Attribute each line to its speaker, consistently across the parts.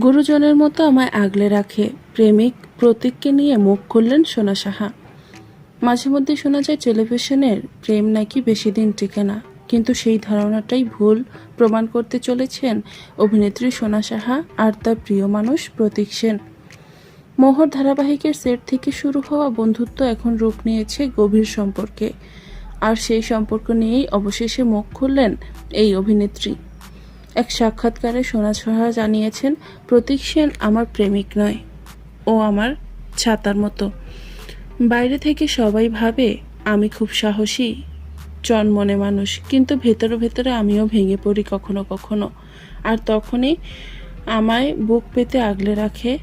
Speaker 1: গুরুজনের মতো আমায় আগলে রাখে। প্রেমিক প্রতীককে নিয়ে মুখ খুললেন সোনা সাহা। মাঝে মধ্যে শোনা যায়, টেলিভিশনের প্রেম নাকি বেশি দিন টিকে না। কিন্তু সেই ধারণাটাই ভুল প্রমাণ করতে চলেছেন অভিনেত্রী সোনা সাহা আর তার প্রিয় মানুষ প্রতীক সেন। মোহর ধারাবাহিকের সেট থেকে শুরু হওয়া বন্ধুত্ব এখন রূপ নিয়েছে গভীর সম্পর্কে। আর সেই সম্পর্ক নিয়েই অবশেষে মুখ খুললেন এই অভিনেত্রী। এক সাক্ষাৎকারে সোনা সাহা জানিয়েছেন, প্রতীক সেন আমার প্রেমিক নয়, ও আমার ছাতার মতো। বাইরে থেকে সবাই ভাবে, আমি খুব সাহসী, চনমনে মানুষ, কিন্তু ভেতরে ভেতরে আমিও ভেঙে পড়ি কখনো কখনো। আর তখনই আমায় বুক পেতে আগলে রাখে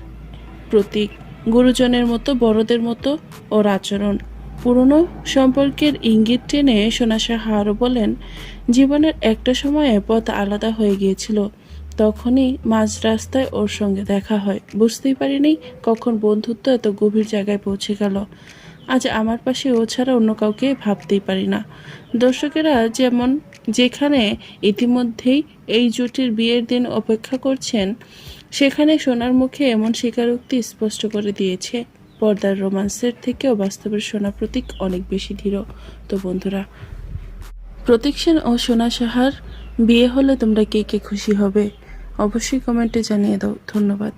Speaker 1: প্রতীক, গুরুজনের মতো, বড়দের মতো ওর আচরণ। পুরনো সম্পর্কের ইঙ্গিত টেনে সোনাশা আরও বলেন, জীবনের একটা সময়ে পথ আলাদা হয়ে গিয়েছিল। তখনই মাঝ রাস্তায় ওর সঙ্গে দেখা হয়। বুঝতেই পারিনি কখন বন্ধুত্ব এত গভীর জায়গায় পৌঁছে গেল। আজ আমার পাশে ও ছাড়া অন্য কাউকে ভাবতেই পারি না। দর্শকেরা যেমন যেখানে ইতিমধ্যেই এই জুটির বিয়ের দিন অপেক্ষা করছেন, সেখানে সোনার মুখে এমন স্বীকারোক্তি স্পষ্ট করে দিয়েছে। পর্দার রোমান্সের থেকেও বাস্তবের সোনা প্রতীক অনেক বেশি দৃঢ় তো বন্ধুরা, প্রতীক সেন ও সোনা সাহার বিয়ে হলে তোমরা কে কে খুশি হবে? অবশ্যই কমেন্টে জানিয়ে দাও। ধন্যবাদ।